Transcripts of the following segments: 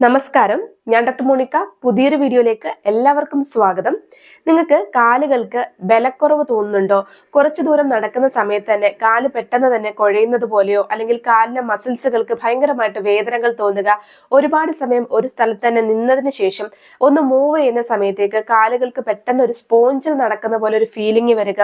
നമസ്കാരം. ഞാൻ doctor Monica. പുതിയൊരു വീഡിയോയിലേക്ക് എല്ലാവർക്കും സ്വാഗതം. നിങ്ങൾക്ക് കാലുകൾക്ക് ബലക്കുറവ് തോന്നുന്നുണ്ടോ? കുറച്ചു ദൂരം നടക്കുന്ന സമയത്ത് തന്നെ കാൽ പെട്ടെന്ന് തന്നെ കുഴയുന്നത് പോലെയോ അല്ലെങ്കിൽ കാലിന്റെ മസിൽസുകൾക്ക് ഭയങ്കരമായിട്ട് വേദനകൾ തോന്നുക ഒരുപാട് സമയം ഒരു സ്ഥലത്ത് തന്നെ നിന്നതിന് ശേഷം ഒന്ന് മൂവ് ചെയ്യുന്ന സമയത്തേക്ക് കാലുകൾക്ക് പെട്ടെന്ന് ഒരു സ്പോഞ്ചിൽ നടക്കുന്ന പോലെ ഒരു ഫീലിംഗ് വരിക.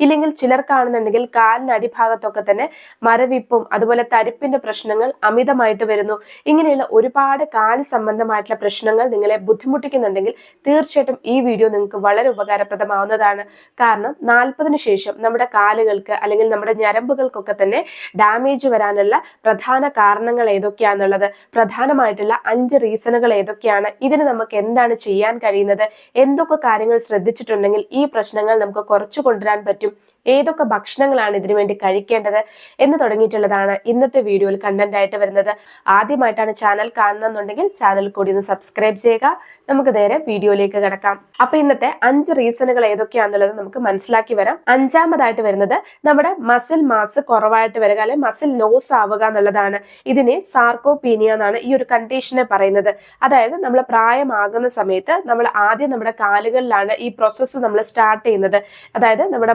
ഇല്ലെങ്കിൽ ചിലർ കാണുന്നുണ്ടെങ്കിൽ കാലിന് അടിഭാഗത്തൊക്കെ തന്നെ മരവിപ്പും അതുപോലെ തരിപ്പിന്റെ പ്രശ്നങ്ങൾ അമിതമായിട്ട് വരുന്നു. ഇങ്ങനെയുള്ള ഒരുപാട് കാൽ സംബന്ധമായിട്ടുള്ള പ്രശ്നങ്ങൾ നിങ്ങളെ ബുദ്ധിമുട്ടിക്കുന്നുണ്ടെങ്കിൽ തീർച്ചയായിട്ടും ഈ വീഡിയോ നിങ്ങൾക്ക് വളരെ ഉപകാരപ്രദമാവുന്നതാണ്. കാരണം നാൽപ്പതിന് ശേഷം നമ്മുടെ കാലുകൾക്ക് അല്ലെങ്കിൽ നമ്മുടെ ഞരമ്പുകൾക്കൊക്കെ തന്നെ ഡാമേജ് വരാനുള്ള പ്രധാന കാരണങ്ങൾ ഏതൊക്കെയാണെന്നുള്ളത് പ്രധാനമായിട്ടുള്ള അഞ്ച് റീസണുകൾ ഏതൊക്കെയാണ് ഇതിന് നമുക്ക് എന്താണ് ചെയ്യാൻ കഴിയുന്നത് എന്തൊക്കെ കാര്യങ്ങൾ ശ്രദ്ധിച്ചിട്ടുണ്ടെങ്കിൽ ഈ പ്രശ്നങ്ങൾ നമുക്ക് കുറച്ചു കൊണ്ടുവരാൻ പറ്റും ഏതൊക്കെ ഭക്ഷണങ്ങളാണ് ഇതിനു വേണ്ടി കഴിക്കേണ്ടത് എന്ന് തുടങ്ങിയിട്ടുള്ളതാണ് ഇന്നത്തെ വീഡിയോയിൽ കണ്ടന്റ് ആയിട്ട് വരുന്നത്. ആദ്യമായിട്ടാണ് ചാനൽ കാണുന്നുണ്ടെങ്കിൽ ചാനൽ കൂടി ഒന്ന് സബ്സ്ക്രൈബ് ചെയ്യുക. നമുക്ക് നേരെ വീഡിയോയിലേക്ക് കിടക്കാം. അപ്പൊ ഇന്നത്തെ അഞ്ച് റീസണുകൾ ഏതൊക്കെയാണെന്നുള്ളത് നമുക്ക് മനസ്സിലാക്കി വരാം. അഞ്ചാമതായിട്ട് വരുന്നത് നമ്മുടെ മസിൽ മാസ് കുറവായിട്ട് വരിക അല്ലെങ്കിൽ മസിൽ ലോസ് ആവുക എന്നുള്ളതാണ്. ഇതിനെ സാർക്കോപീനിയ എന്നാണ് ഈ ഒരു കണ്ടീഷനെ പറയുന്നത്. അതായത് നമ്മൾ പ്രായമാകുന്ന സമയത്ത് നമ്മൾ ആദ്യം നമ്മുടെ കാലുകളിലാണ് ഈ പ്രോസസ്സ് നമ്മൾ സ്റ്റാർട്ട് ചെയ്യുന്നത്. അതായത് നമ്മുടെ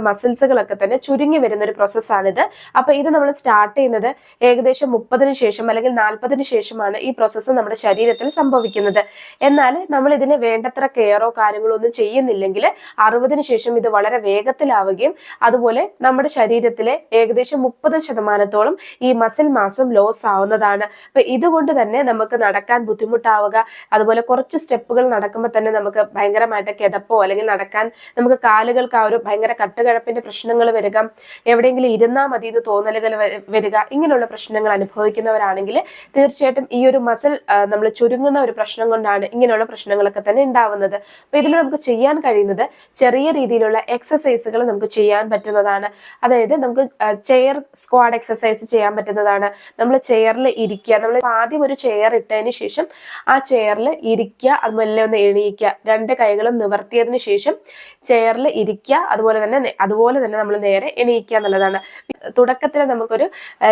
മസിൽസുകളൊക്കെ തന്നെ ചുരുങ്ങി വരുന്ന ഒരു പ്രോസസ്സാണിത് അപ്പൊ ഇത് നമ്മൾ സ്റ്റാർട്ട് ചെയ്യുന്നത് ഏകദേശം മുപ്പതിന് ശേഷം അല്ലെങ്കിൽ നാൽപ്പതിന് ശേഷമാണ് ഈ പ്രോസസ്സ് നമ്മുടെ ശരീരത്തിൽ സംഭവിക്കുന്നത്. എന്നാൽ നമ്മൾ ഇതിന് വേണ്ടത്ര കെയറോ കാര്യങ്ങളോ ഒന്നും ചെയ്യുന്നില്ലെങ്കിൽ അറുപതിന് ശേഷം ഇത് വളരെ വേഗത്തിലാവുകയും അതുപോലെ നമ്മുടെ ശരീരത്തിലെ ഏകദേശം മുപ്പത് ശതമാനത്തോളം ഈ മസിൽ മാസം ലോസ് ആവുന്നതാണ്. അപ്പൊ ഇതുകൊണ്ട് തന്നെ നമുക്ക് നടക്കാൻ ബുദ്ധിമുട്ടാവുക. അതുപോലെ കുറച്ച് സ്റ്റെപ്പുകൾ നടക്കുമ്പോൾ തന്നെ നമുക്ക് ഭയങ്കരമായിട്ട് കിതപ്പോ അല്ലെങ്കിൽ നടക്കാൻ നമുക്ക് കാലുകൾക്ക് ആ ഒരു ഭയങ്കര കട്ടുകഴപ്പിന്റെ പ്രശ്നങ്ങൾ വരിക എവിടെയെങ്കിലും ഇരുന്നാൽ മതി എന്ന് തോന്നലുകൾ വരിക ഇങ്ങനെയുള്ള പ്രശ്നങ്ങൾ അനുഭവിക്കുന്നവരാണെങ്കിൽ തീർച്ചയായിട്ടും ഈ ഒരു മസിൽ നമ്മൾ ചുരുങ്ങുന്ന ഒരു പ്രശ്നം കൊണ്ടാണ് ഇങ്ങനെയുള്ള പ്രശ്നങ്ങളൊക്കെ തന്നെ ഉണ്ടാവുന്നത്. അപ്പൊ ഇതിൽ നമുക്ക് ചെയ്യാൻ കഴിയുന്നത് ചെറിയ രീതിയിലുള്ള എക്സസൈസുകൾ നമുക്ക് ചെയ്യാൻ പറ്റുന്നതാണ്. അതായത് നമുക്ക് ചെയർ സ്ക്വാഡ് എക്സസൈസ് ചെയ്യാൻ പറ്റുന്നതാണ്. നമ്മൾ ചെയറിൽ ഇരിക്കുക നമ്മൾ ആദ്യം ഒരു ചെയർ ഇട്ടതിന് ശേഷം ആ ചെയറിൽ ഇരിക്കുക അതുപോലെ ഒന്ന് എണീക്കുക. രണ്ട് കൈകളും നിവർത്തിയതിന് ശേഷം ചെയറിൽ ഇരിക്കുക അതുപോലെ തന്നെ അതുപോലെ തന്നെ നമ്മൾ നേരെ എണീക്കുക എന്നുള്ളതാണ്. തുടക്കത്തിൽ നമുക്കൊരു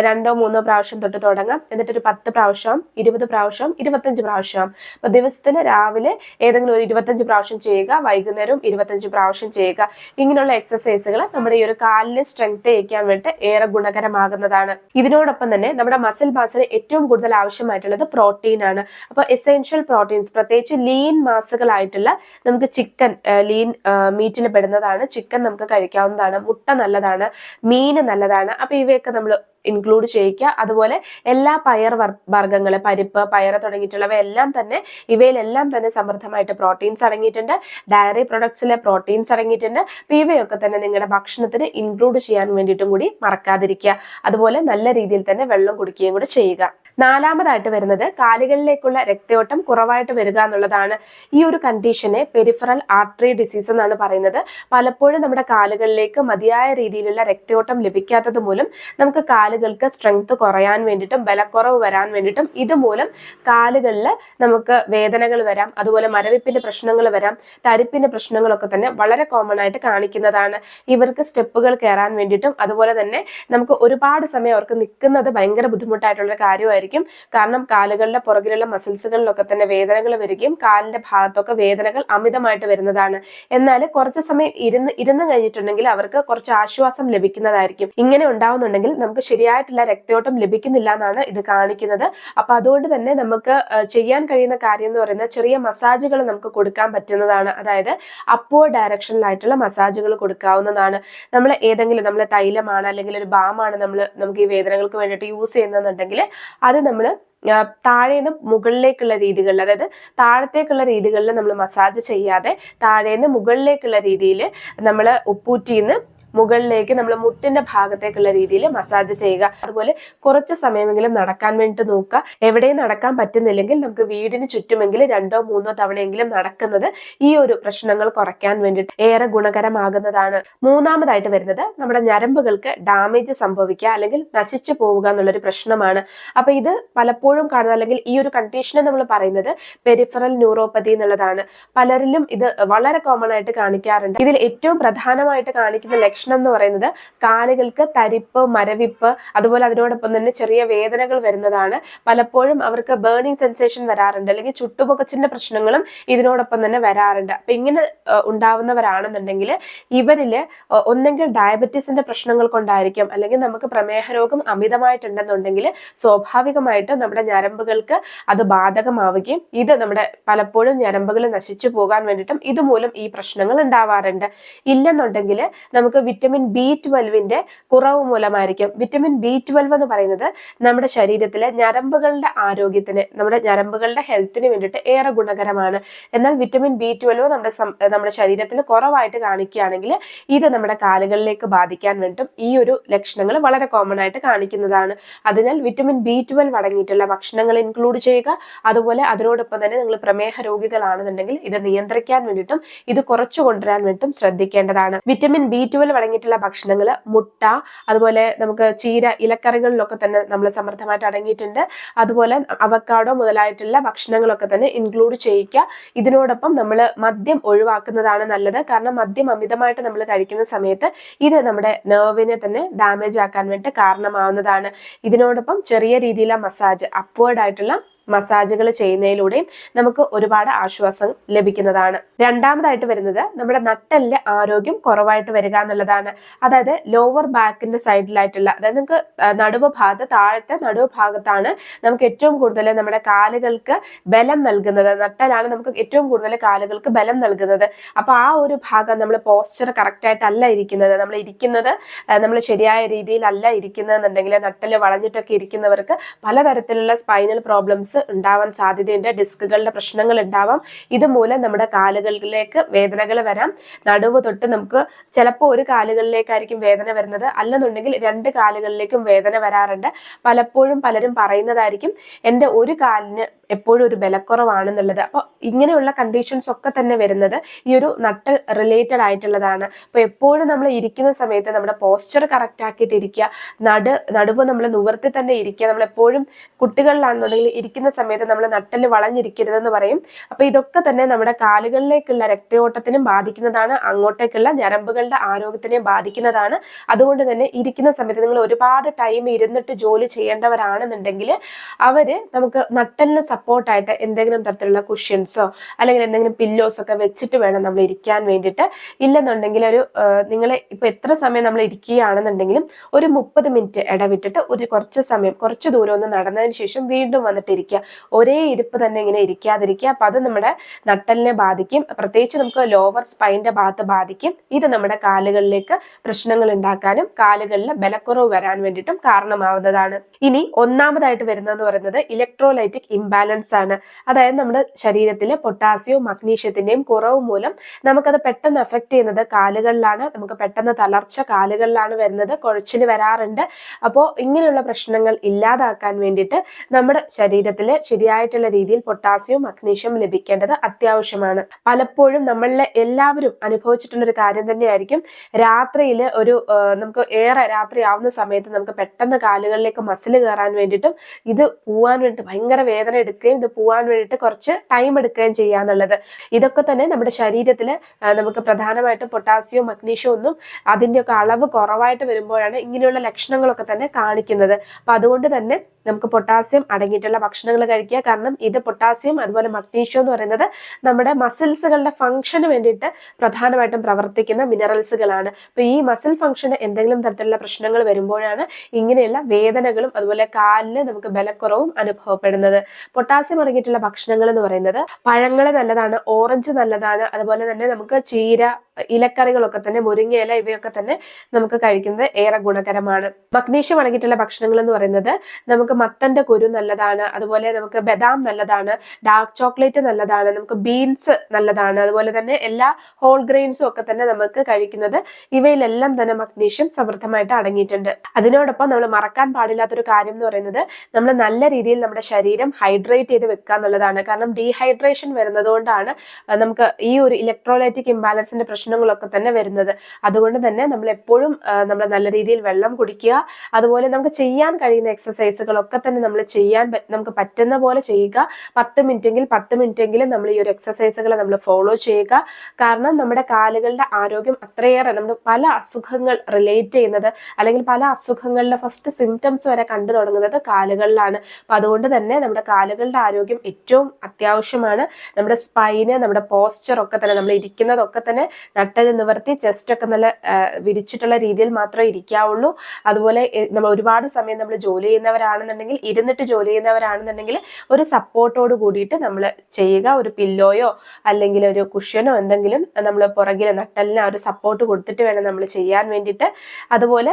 രണ്ടോ മൂന്നോ പ്രാവശ്യം തൊട്ട് തുടങ്ങാം. എന്നിട്ട് ഒരു പത്ത് പ്രാവശ്യം ഇരുപത് പ്രാവശ്യം ഇരുപത്തഞ്ച് പ്രാവശ്യം. അപ്പൊ ദിവസത്തിന് രാവിലെ ഏതെങ്കിലും ഒരു ഇരുപത്തഞ്ച് പ്രാവശ്യം ചെയ്യുക വൈകുന്നേരം ഇരുപത്തഞ്ച് പ്രാവശ്യം ചെയ്യുക. ഇങ്ങനെയുള്ള എക്സസൈസുകൾ നമ്മുടെ ഈ ഒരു കാലിലെ സ്ട്രെങ്ത് ചെയ്യിക്കാൻ വേണ്ടി ഏറെ ഗുണകരമാകുന്നതാണ്. ഇതിനോടൊപ്പം തന്നെ നമ്മുടെ മസിൽ മാസിന് ഏറ്റവും കൂടുതൽ ആവശ്യമായിട്ടുള്ളത് പ്രോട്ടീൻ ആണ്. അപ്പോൾ എസെൻഷ്യൽ പ്രോട്ടീൻസ് പ്രത്യേകിച്ച് ലീൻ മാസുകളായിട്ടുള്ള നമുക്ക് ചിക്കൻ ലീൻ മീറ്റിൽ പെടുന്നതാണ്. ചിക്കൻ നമുക്ക് കഴിക്കാവുന്നതാണ്. മുട്ട നല്ലതാണ് മീൻ നല്ലതാണ്. അപ്പൊ ഇവയൊക്കെ നമ്മൾ ഇൻക്ലൂഡ് ചെയ്യിക്കുക. അതുപോലെ എല്ലാ പയർ വർഗങ്ങൾ പരിപ്പ് പയർ തുടങ്ങിയിട്ടുള്ളവ എല്ലാം തന്നെ ഇവയിലെല്ലാം തന്നെ സമൃദ്ധമായിട്ട് പ്രോട്ടീൻസ് അടങ്ങിയിട്ടുണ്ട്. ഡയറി പ്രൊഡക്ട്സിലെ പ്രോട്ടീൻസ് അടങ്ങിയിട്ടുണ്ട്. അപ്പോൾ ഇവയൊക്കെ തന്നെ നിങ്ങളുടെ ഭക്ഷണത്തിന് ഇൻക്ലൂഡ് ചെയ്യാൻ വേണ്ടിയിട്ടും കൂടി മറക്കാതിരിക്കുക. അതുപോലെ നല്ല രീതിയിൽ തന്നെ വെള്ളം കുടിക്കുകയും കൂടി ചെയ്യുക. നാലാമതായിട്ട് വരുന്നത് കാലുകളിലേക്കുള്ള രക്തയോട്ടം കുറവായിട്ട് വരിക എന്നുള്ളതാണ്. ഈ ഒരു കണ്ടീഷനെ പെരിഫറൽ ആർട്ടറി ഡിസീസ് എന്നാണ് പറയുന്നത്. പലപ്പോഴും നമ്മുടെ കാലുകളിലേക്ക് മതിയായ രീതിയിലുള്ള രക്തയോട്ടം ലഭിക്കാത്തത് മൂലം നമുക്ക് കാലുകൾക്ക് സ്ട്രെങ്ത് കുറയാൻ വേണ്ടിയിട്ടും ബലക്കുറവ് വരാൻ വേണ്ടിയിട്ടും ഇതുമൂലം കാലുകളിൽ നമുക്ക് വേദനകൾ വരാം അതുപോലെ മരവിപ്പിന്റെ പ്രശ്നങ്ങൾ വരാം തരിപ്പിന്റെ പ്രശ്നങ്ങളൊക്കെ തന്നെ വളരെ കോമൺ ആയിട്ട് കാണിക്കുന്നതാണ്. ഇവർക്ക് സ്റ്റെപ്പുകൾ കയറാൻ വേണ്ടിയിട്ടും അതുപോലെ തന്നെ നമുക്ക് ഒരുപാട് സമയം അവർക്ക് നിൽക്കുന്നത് ഭയങ്കര ബുദ്ധിമുട്ടായിട്ടുള്ള കാര്യമായിരിക്കും. കാരണം കാലുകളുടെ പുറകിലുള്ള മസിൽസുകളിലൊക്കെ തന്നെ വേദനകൾ വരികയും കാലിന്റെ ഭാഗത്തൊക്കെ വേദനകൾ അമിതമായിട്ട് വരുന്നതാണ്. എന്നാൽ കുറച്ച് സമയം ഇരുന്ന് ഇരുന്ന് കഴിഞ്ഞിട്ടുണ്ടെങ്കിൽ അവർക്ക് കുറച്ച് ആശ്വാസം ലഭിക്കുന്നതായിരിക്കും. ഇങ്ങനെ ഉണ്ടാവുന്നുണ്ടെങ്കിൽ നമുക്ക് ശരിയായിട്ടുള്ള രക്തയോട്ടം ലഭിക്കുന്നില്ല എന്നാണ് ഇത് കാണിക്കുന്നത്. അപ്പൊ അതുകൊണ്ട് തന്നെ നമുക്ക് ചെയ്യാൻ കഴിയുന്ന കാര്യം എന്ന് പറയുന്നത് ചെറിയ മസാജുകൾ നമുക്ക് കൊടുക്കാൻ പറ്റുന്നതാണ്. അതായത് അപ്പോ ഡയറക്ഷനിലായിട്ടുള്ള മസാജുകൾ കൊടുക്കാവുന്നതാണ്. നമ്മൾ ഏതെങ്കിലും നമ്മൾ തൈലമാണ് അല്ലെങ്കിൽ ഒരു ബാമാണ് നമ്മൾ നമുക്ക് ഈ വേദനകൾക്ക് വേണ്ടിയിട്ട് യൂസ് ചെയ്യുന്നതെന്നുണ്ടെങ്കിൽ അത് നമ്മൾ താഴേന്ന് മുകളിലേക്കുള്ള രീതികളിൽ അതായത് താഴത്തേക്കുള്ള രീതികളിൽ നമ്മൾ മസാജ് ചെയ്യാതെ താഴേന്ന് മുകളിലേക്കുള്ള രീതിയിൽ നമ്മൾ ഉപ്പൂറ്റിന്ന് മുകളിലേക്ക് നമ്മൾ മുട്ടിന്റെ ഭാഗത്തേക്കുള്ള രീതിയിൽ മസാജ് ചെയ്യുക. അതുപോലെ കുറച്ച് സമയമെങ്കിലും നടക്കാൻ വേണ്ടി നോക്കുക. എവിടെയും നടക്കാൻ പറ്റുന്നില്ലെങ്കിൽ നമുക്ക് വീടിന് ചുറ്റുമെങ്കിലും രണ്ടോ മൂന്നോ തവണയെങ്കിലും നടക്കുന്നത് ഈ ഒരു പ്രശ്നങ്ങൾ കുറയ്ക്കാൻ വേണ്ടിയിട്ട് ഏറെ ഗുണകരമാകുന്നതാണ്. മൂന്നാമതായിട്ട് വരുന്നത് നമ്മുടെ ഞരമ്പുകൾക്ക് ഡാമേജ് സംഭവിക്കുക അല്ലെങ്കിൽ നശിച്ചു പോവുക എന്നുള്ളൊരു പ്രശ്നമാണ്. അപ്പൊ ഇത് പലപ്പോഴും കാണുന്ന അല്ലെങ്കിൽ ഈ ഒരു കണ്ടീഷനെ നമ്മൾ പറയുന്നത് പെരിഫറൽ ന്യൂറോപ്പതി എന്നുള്ളതാണ്. പലരിലും ഇത് വളരെ കോമൺ ആയിട്ട് കാണിക്കാറുണ്ട്. ഇതിൽ ഏറ്റവും പ്രധാനമായിട്ട് കാണിക്കുന്ന ലക്ഷണം ലക്ഷണം എന്ന് പറയുന്നത് കാലുകൾക്ക് തരിപ്പ് മരവിപ്പ് അതുപോലെ അതിനോടൊപ്പം തന്നെ ചെറിയ വേദനകൾ വരുന്നതാണ്. പലപ്പോഴും അവർക്ക് ബേണിംഗ് സെൻസേഷൻ വരാറുണ്ട്. അല്ലെങ്കിൽ ചുട്ടുപൊക്കച്ചിന്റെ പ്രശ്നങ്ങളും ഇതിനോടൊപ്പം തന്നെ വരാറുണ്ട്. അപ്പൊ ഇങ്ങനെ ഉണ്ടാവുന്നവരാണെന്നുണ്ടെങ്കിൽ ഇവരിൽ ഒന്നെങ്കിൽ ഡയബറ്റീസിന്റെ പ്രശ്നങ്ങൾ കൊണ്ടായിരിക്കും. അല്ലെങ്കിൽ നമുക്ക് പ്രമേഹ രോഗം അമിതമായിട്ടുണ്ടെന്നുണ്ടെങ്കിൽ സ്വാഭാവികമായിട്ടും നമ്മുടെ ഞരമ്പുകൾക്ക് അത് ബാധകമാവുകയും ഇത് നമ്മുടെ പലപ്പോഴും ഞരമ്പുകൾ നശിച്ചു പോകാൻ വേണ്ടിയിട്ടും ഇതുമൂലം ഈ പ്രശ്നങ്ങൾ ഉണ്ടാവാറുണ്ട്. ഇല്ലെന്നുണ്ടെങ്കിൽ നമുക്ക് വിറ്റമിൻ ബി ട്വൽവിന്റെ കുറവ് മൂലമായിരിക്കും. വിറ്റമിൻ ബി ട്വൽവ് എന്ന് പറയുന്നത് നമ്മുടെ ശരീരത്തിലെ ഞരമ്പുകളുടെ ആരോഗ്യത്തിന് നമ്മുടെ ഞരമ്പുകളുടെ ഹെൽത്തിന് വേണ്ടിയിട്ട് ഏറെ ഗുണകരമാണ്. എന്നാൽ വിറ്റമിൻ ബി ട്വൽവ് നമ്മുടെ നമ്മുടെ ശരീരത്തിൽ കുറവായിട്ട് കാണിക്കുകയാണെങ്കിൽ ഇത് നമ്മുടെ കാലുകളിലേക്ക് ബാധിക്കാൻ വേണ്ടിയിട്ടും ഈ ഒരു ലക്ഷണങ്ങൾ വളരെ കോമൺ ആയിട്ട് കാണിക്കുന്നതാണ്. അതിനാൽ വിറ്റമിൻ ബി ട്വൽവ് അടങ്ങിയിട്ടുള്ള ഭക്ഷണങ്ങൾ ഇൻക്ലൂഡ് ചെയ്യുക. അതുപോലെ അതിനോടൊപ്പം തന്നെ നിങ്ങൾ പ്രമേഹ രോഗികളാണെന്നുണ്ടെങ്കിൽ ഇത് നിയന്ത്രിക്കാൻ വേണ്ടിയിട്ടും ഇത് കുറച്ചു കൊണ്ടുവരാൻ വേണ്ടിയിട്ടും ശ്രദ്ധിക്കേണ്ടതാണ്. വിറ്റമിൻ ബി ട്വൽവ് അടങ്ങിയിട്ടുള്ള ഭക്ഷണങ്ങൾ മുട്ട അതുപോലെ നമുക്ക് ചീര ഇലക്കറികളിലൊക്കെ തന്നെ നമ്മൾ സമൃദ്ധമായിട്ട് അടങ്ങിയിട്ടുണ്ട്. അതുപോലെ അവക്കാടോ മുതലായിട്ടുള്ള ഭക്ഷണങ്ങളൊക്കെ തന്നെ ഇൻക്ലൂഡ് ചെയ്യിക്കുക. ഇതിനോടൊപ്പം നമ്മൾ മദ്യം ഒഴിവാക്കുന്നതാണ് നല്ലത്. കാരണം മദ്യം അമിതമായിട്ട് നമ്മൾ കഴിക്കുന്ന സമയത്ത് ഇത് നമ്മുടെ നെർവിനെ തന്നെ ഡാമേജ് ആക്കാൻ വേണ്ടി കാരണമാവുന്നതാണ്. ഇതിനോടൊപ്പം ചെറിയ രീതിയിലുള്ള മസാജ് അപ്വേർഡ് ആയിട്ടുള്ള മസാജുകൾ ചെയ്യുന്നതിലൂടെയും നമുക്ക് ഒരുപാട് ആശ്വാസം ലഭിക്കുന്നതാണ്. രണ്ടാമതായിട്ട് വരുന്നത് നമ്മുടെ നട്ടലിന്റെ ആരോഗ്യം കുറവായിട്ട് വരിക എന്നുള്ളതാണ്. അതായത് ലോവർ ബാക്കിന്റെ സൈഡിലായിട്ടുള്ള അതായത് നമുക്ക് നടുവ് ഭാഗത്ത് താഴത്തെ നടുവ് ഭാഗത്താണ് നമുക്ക് ഏറ്റവും കൂടുതൽ നമ്മുടെ കാലുകൾക്ക് ബലം നൽകുന്നത്. നട്ടലാണ് നമുക്ക് ഏറ്റവും കൂടുതൽ കാലുകൾക്ക് ബലം നൽകുന്നത്. അപ്പൊ ആ ഒരു ഭാഗം നമ്മൾ പോസ്ചർ കറക്റ്റ് ആയിട്ടല്ല ഇരിക്കുന്നത്. നമ്മൾ ഇരിക്കുന്നത് നമ്മൾ ശരിയായ രീതിയിലല്ല ഇരിക്കുന്നതെന്നുണ്ടെങ്കിൽ നട്ടൽ വളഞ്ഞിട്ടൊക്കെ ഇരിക്കുന്നവർക്ക് പലതരത്തിലുള്ള സ്പൈനൽ പ്രോബ്ലംസ് ഉണ്ടാവാൻ സാധ്യതയുണ്ട് ഡിസ്കുകളുടെ പ്രശ്നങ്ങൾ ഉണ്ടാവാം. ഇതുമൂലം നമ്മുടെ കാലുകളിലേക്ക് വേദനകൾ വരാം. നടുവ് തൊട്ട് നമുക്ക് ചിലപ്പോൾ ഒരു കാലുകളിലേക്കായിരിക്കും വേദന വരുന്നത്. അല്ലെന്നുണ്ടെങ്കിൽ രണ്ട് കാലുകളിലേക്കും വേദന വരാറുണ്ട്. പലപ്പോഴും പലരും പറയുന്നതായിരിക്കും എന്റെ ഒരു കാലിന് എപ്പോഴും ഒരു ബലക്കുറവാണെന്നുള്ളത്. അപ്പോൾ ഇങ്ങനെയുള്ള കണ്ടീഷൻസ് ഒക്കെ തന്നെ വരുന്നത് ഈ ഒരു നട്ടൽ റിലേറ്റഡ് ആയിട്ടുള്ളതാണ്. അപ്പോൾ എപ്പോഴും നമ്മൾ ഇരിക്കുന്ന സമയത്ത് നമ്മുടെ പോസ്ചർ കറക്റ്റ് ആക്കിയിട്ട് ഇരിക്കുക നടു നടുവ് നമ്മൾ നിവർത്തി തന്നെ ഇരിക്കുക. നമ്മൾ എപ്പോഴും കുട്ടികളിലാണെന്നുണ്ടെങ്കിൽ ഇരിക്കുന്ന സമയത്ത് നമ്മൾ നട്ടൽ വളഞ്ഞിരിക്കരുതെന്ന് പറയും. അപ്പോൾ ഇതൊക്കെ തന്നെ നമ്മുടെ കാലുകളിലേക്കുള്ള രക്തയോട്ടത്തിനും ബാധിക്കുന്നതാണ്. അങ്ങോട്ടേക്കുള്ള ഞരമ്പുകളുടെ ആരോഗ്യത്തിനെയും ബാധിക്കുന്നതാണ്. അതുകൊണ്ട് തന്നെ ഇരിക്കുന്ന സമയത്ത് നിങ്ങൾ ഒരുപാട് ടൈം ഇരുന്നിട്ട് ജോലി ചെയ്യേണ്ടവരാണെന്നുണ്ടെങ്കിൽ അവർ നമുക്ക് നട്ടലിന് സപ്പോർട്ടായിട്ട് എന്തെങ്കിലും തരത്തിലുള്ള കുഷ്യൻസോ അല്ലെങ്കിൽ എന്തെങ്കിലും പില്ലോസ് ഒക്കെ വെച്ചിട്ട് വേണം നമ്മൾ ഇരിക്കാൻ വേണ്ടിയിട്ട്. ഇല്ലെന്നുണ്ടെങ്കിൽ ഒരു നിങ്ങൾ ഇപ്പൊ എത്ര സമയം നമ്മൾ ഇരിക്കുകയാണെന്നുണ്ടെങ്കിലും ഒരു മുപ്പത് മിനിറ്റ് ഇടവിട്ടിട്ട് ഒരു കുറച്ച് സമയം കുറച്ച് ദൂരം ഒന്ന് നടന്നതിന് ശേഷം വീണ്ടും വന്നിട്ട് ഇരിക്കുക ഒരേ ഇരിപ്പ് തന്നെ ഇങ്ങനെ ഇരിക്കാതിരിക്കുക അപ്പം അത് നമ്മുടെ നട്ടലിനെ ബാധിക്കും. പ്രത്യേകിച്ച് നമുക്ക് ലോവർ സ്പൈന്റെ ഭാഗത്ത് ബാധിക്കും. ഇത് നമ്മുടെ കാലുകളിലേക്ക് പ്രശ്നങ്ങൾ ഉണ്ടാക്കാനും കാലുകളിൽ ബലക്കുറവ് വരാൻ വേണ്ടിയിട്ടും കാരണമാവുന്നതാണ്. ഇനി ഒന്നാമതായിട്ട് വരുന്നതെന്ന് പറയുന്നത് ഇലക്ട്രോലൈറ്റിക് ഇംബാലൻസ് ആണ്. അതായത് നമ്മുടെ ശരീരത്തിലെ പൊട്ടാസ്യവും മഗ്നീഷ്യത്തിന്റെയും കുറവ് മൂലം നമുക്കത് പെട്ടെന്ന് എഫക്ട് ചെയ്യുന്നത് കാലുകളിലാണ്. നമുക്ക് പെട്ടെന്ന് തളർച്ച കാലുകളിലാണ് വരുന്നത്. കുഴച്ചിൽ വരാറുണ്ട്. അപ്പോൾ ഇങ്ങനെയുള്ള പ്രശ്നങ്ങൾ ഇല്ലാതാക്കാൻ വേണ്ടിയിട്ട് നമ്മുടെ ശരീരത്തിൽ ശരിയായിട്ടുള്ള രീതിയിൽ പൊട്ടാസ്യവും മഗ്നീഷ്യം ലഭിക്കേണ്ടത് അത്യാവശ്യമാണ്. പലപ്പോഴും നമ്മളിലെ എല്ലാവരും അനുഭവിച്ചിട്ടുള്ള ഒരു കാര്യം തന്നെയായിരിക്കും. രാത്രിയിൽ ഒരു നമുക്ക് ഏറെ രാത്രി ആവുന്ന സമയത്ത് നമുക്ക് പെട്ടെന്ന് കാലുകളിലേക്ക് മസിൽ കയറാൻ വേണ്ടിയിട്ടും ഇത് പോവാൻ വേണ്ടിയിട്ട് ഭയങ്കര വേദന എടുക്കുകയും ഇത് പോവാൻ വേണ്ടിയിട്ട് കുറച്ച് ടൈം എടുക്കുകയും ചെയ്യാന്നുള്ളത് ഇതൊക്കെ തന്നെ നമ്മുടെ ശരീരത്തിൽ നമുക്ക് പ്രധാനമായിട്ടും പൊട്ടാസ്യവും മഗ്നീഷ്യവും ഒന്നും അതിന്റെയൊക്കെ അളവ് കുറവായിട്ട് വരുമ്പോഴാണ് ഇങ്ങനെയുള്ള ലക്ഷണങ്ങളൊക്കെ തന്നെ കാണിക്കുന്നത്. അപ്പം അതുകൊണ്ട് തന്നെ നമുക്ക് പൊട്ടാസ്യം അടങ്ങിയിട്ടുള്ള ഭക്ഷണങ്ങൾ കഴിക്കുക. കാരണം ഇത് പൊട്ടാസ്യം അതുപോലെ മഗ്നീഷ്യം എന്ന് പറയുന്നത് നമ്മുടെ മസിൽസുകളുടെ ഫംഗ്ഷന് വേണ്ടിയിട്ട് പ്രധാനമായിട്ടും പ്രവർത്തിക്കുന്ന മിനറൽസുകളാണ് അപ്പോൾ ഈ മസിൽ ഫംഗ്ഷന് എന്തെങ്കിലും തരത്തിലുള്ള പ്രശ്നങ്ങൾ വരുമ്പോഴാണ് ഇങ്ങനെയുള്ള വേദനകളും അതുപോലെ കാലിന് നമുക്ക് ബലക്കുറവും അനുഭവപ്പെടുന്നത്. പൊട്ടാസ്യം അടങ്ങിയിട്ടുള്ള ഭക്ഷണങ്ങൾ എന്ന് പറയുന്നത് പഴങ്ങൾ നല്ലതാണ് ഓറഞ്ച് നല്ലതാണ് അതുപോലെ തന്നെ നമുക്ക് ചീര ഇലക്കറികളൊക്കെ തന്നെ മുരിങ്ങയില ഇവയൊക്കെ തന്നെ നമുക്ക് കഴിക്കുന്നത് ഏറെ ഗുണകരമാണ്. മഗ്നീഷ്യം അടങ്ങിയിട്ടുള്ള ഭക്ഷണങ്ങൾ എന്ന് പറയുന്നത് നമുക്ക് മത്തന്റെ കുരു നല്ലതാണ് അതുപോലെ നമുക്ക് ബദാം നല്ലതാണ് ഡാർക്ക് ചോക്ലേറ്റ് നല്ലതാണ് നമുക്ക് ബീൻസ് നല്ലതാണ് അതുപോലെ തന്നെ എല്ലാ ഹോൾ ഗ്രെയിൻസും ഒക്കെ തന്നെ നമുക്ക് കഴിക്കുന്നത് ഇവയിലെല്ലാം തന്നെ മഗ്നീഷ്യം സമൃദ്ധമായിട്ട് അടങ്ങിയിട്ടുണ്ട്. അതിനോടൊപ്പം നമ്മൾ മറക്കാൻ പാടില്ലാത്തൊരു കാര്യം എന്ന് പറയുന്നത് നമ്മൾ നല്ല രീതിയിൽ നമ്മുടെ ശരീരം ഹൈഡ്രേറ്റ് ചെയ്ത് വെക്കുക എന്നുള്ളതാണ്. കാരണം ഡീഹൈഡ്രേഷൻ വരുന്നത് കൊണ്ടാണ് നമുക്ക് ഈ ഒരു ഇലക്ട്രോലൈറ്റിക് ഇംബാലൻസിന്റെ പ്രശ്നം പ്രശ്നങ്ങളൊക്കെ തന്നെ വരുന്നത്. അതുകൊണ്ട് തന്നെ നമ്മൾ എപ്പോഴും നമ്മൾ നല്ല രീതിയിൽ വെള്ളം കുടിക്കുക. അതുപോലെ നമുക്ക് ചെയ്യാൻ കഴിയുന്ന എക്സസൈസുകളൊക്കെ തന്നെ നമ്മൾ ചെയ്യാൻ നമുക്ക് പറ്റുന്ന പോലെ ചെയ്യുക. പത്ത് മിനിറ്റെങ്കിൽ പത്ത് മിനിറ്റെങ്കിലും നമ്മൾ ഈ ഒരു എക്സസൈസുകൾ നമ്മൾ ഫോളോ ചെയ്യുക. കാരണം നമ്മുടെ കാലുകളുടെ ആരോഗ്യം അത്രയേറെ നമ്മൾ പല അസുഖങ്ങൾ റിലേറ്റ് ചെയ്യുന്നത് അല്ലെങ്കിൽ പല അസുഖങ്ങളുടെ ഫസ്റ്റ് സിംറ്റംസ് വരെ കണ്ടു തുടങ്ങുന്നത് കാലുകളിലാണ്. അപ്പം അതുകൊണ്ട് തന്നെ നമ്മുടെ കാലുകളുടെ ആരോഗ്യം ഏറ്റവും അത്യാവശ്യമാണ്. നമ്മുടെ സ്പൈന് നമ്മുടെ പോസ്ചർ ഒക്കെ തന്നെ നമ്മൾ ഇരിക്കുന്നതൊക്കെ തന്നെ നട്ടൽ നിവർത്തി ചെസ്റ്റ് ഒക്കെ നല്ല വിരിച്ചിട്ടുള്ള രീതിയിൽ മാത്രമേ ഇരിക്കാവുള്ളൂ. അതുപോലെ നമ്മൾ ഒരുപാട് സമയം നമ്മൾ ജോലി ചെയ്യുന്നവരാണെന്നുണ്ടെങ്കിൽ ഇരുന്നിട്ട് ജോലി ചെയ്യുന്നവരാണെന്നുണ്ടെങ്കിൽ ഒരു സപ്പോർട്ടോട് കൂടിയിട്ട് നമ്മൾ ചെയ്യുക. ഒരു പില്ലോയോ അല്ലെങ്കിൽ ഒരു കുഷ്യനോ എന്തെങ്കിലും നമ്മൾ പുറകിൽ നട്ടലിന് ഒരു സപ്പോർട്ട് കൊടുത്തിട്ട് വേണം നമ്മൾ ചെയ്യാൻ വേണ്ടിയിട്ട്. അതുപോലെ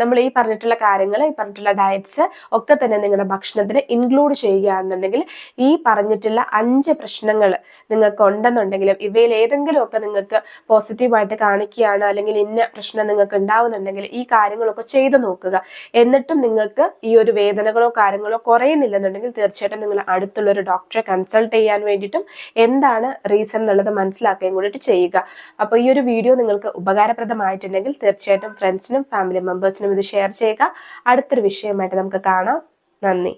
നമ്മൾ ഈ പറഞ്ഞിട്ടുള്ള കാര്യങ്ങൾ ഈ പറഞ്ഞിട്ടുള്ള ഡയറ്റ്സ് ഒക്കെ തന്നെ നിങ്ങളുടെ ഭക്ഷണത്തിന് ഇൻക്ലൂഡ് ചെയ്യുകയാണെന്നുണ്ടെങ്കിൽ ഈ പറഞ്ഞിട്ടുള്ള അഞ്ച് പ്രശ്നങ്ങൾ നിങ്ങൾക്ക് ഉണ്ടെന്നുണ്ടെങ്കിലും ഇവയിൽ ഏതെങ്കിലുമൊക്കെ നിങ്ങൾക്ക് പോസിറ്റീവായിട്ട് കാണിക്കുകയാണ് അല്ലെങ്കിൽ ഇന്ന പ്രശ്നം നിങ്ങൾക്ക് ഉണ്ടാവുന്നുണ്ടെങ്കിൽ ഈ കാര്യങ്ങളൊക്കെ ചെയ്തു നോക്കുക. എന്നിട്ടും നിങ്ങൾക്ക് ഈ ഒരു വേദനകളോ കാര്യങ്ങളോ കുറയുന്നില്ലെന്നുണ്ടെങ്കിൽ തീർച്ചയായിട്ടും നിങ്ങൾ അടുത്തുള്ള ഒരു ഡോക്ടറെ കൺസൾട്ട് ചെയ്യാൻ വേണ്ടിയിട്ടും എന്താണ് റീസൺ എന്നുള്ളത് മനസ്സിലാക്കുകയും കൂടിയിട്ട് ചെയ്യുക. അപ്പോൾ ഈ ഒരു വീഡിയോ നിങ്ങൾക്ക് ഉപകാരപ്രദമായിട്ടുണ്ടെങ്കിൽ തീർച്ചയായിട്ടും ഫ്രണ്ട്സിനും ഫാമിലി മെമ്പേഴ്സിനും ഇത് ഷെയർ ചെയ്യുക. അടുത്തൊരു വിഷയമായിട്ട് നമുക്ക് കാണാം. നന്ദി.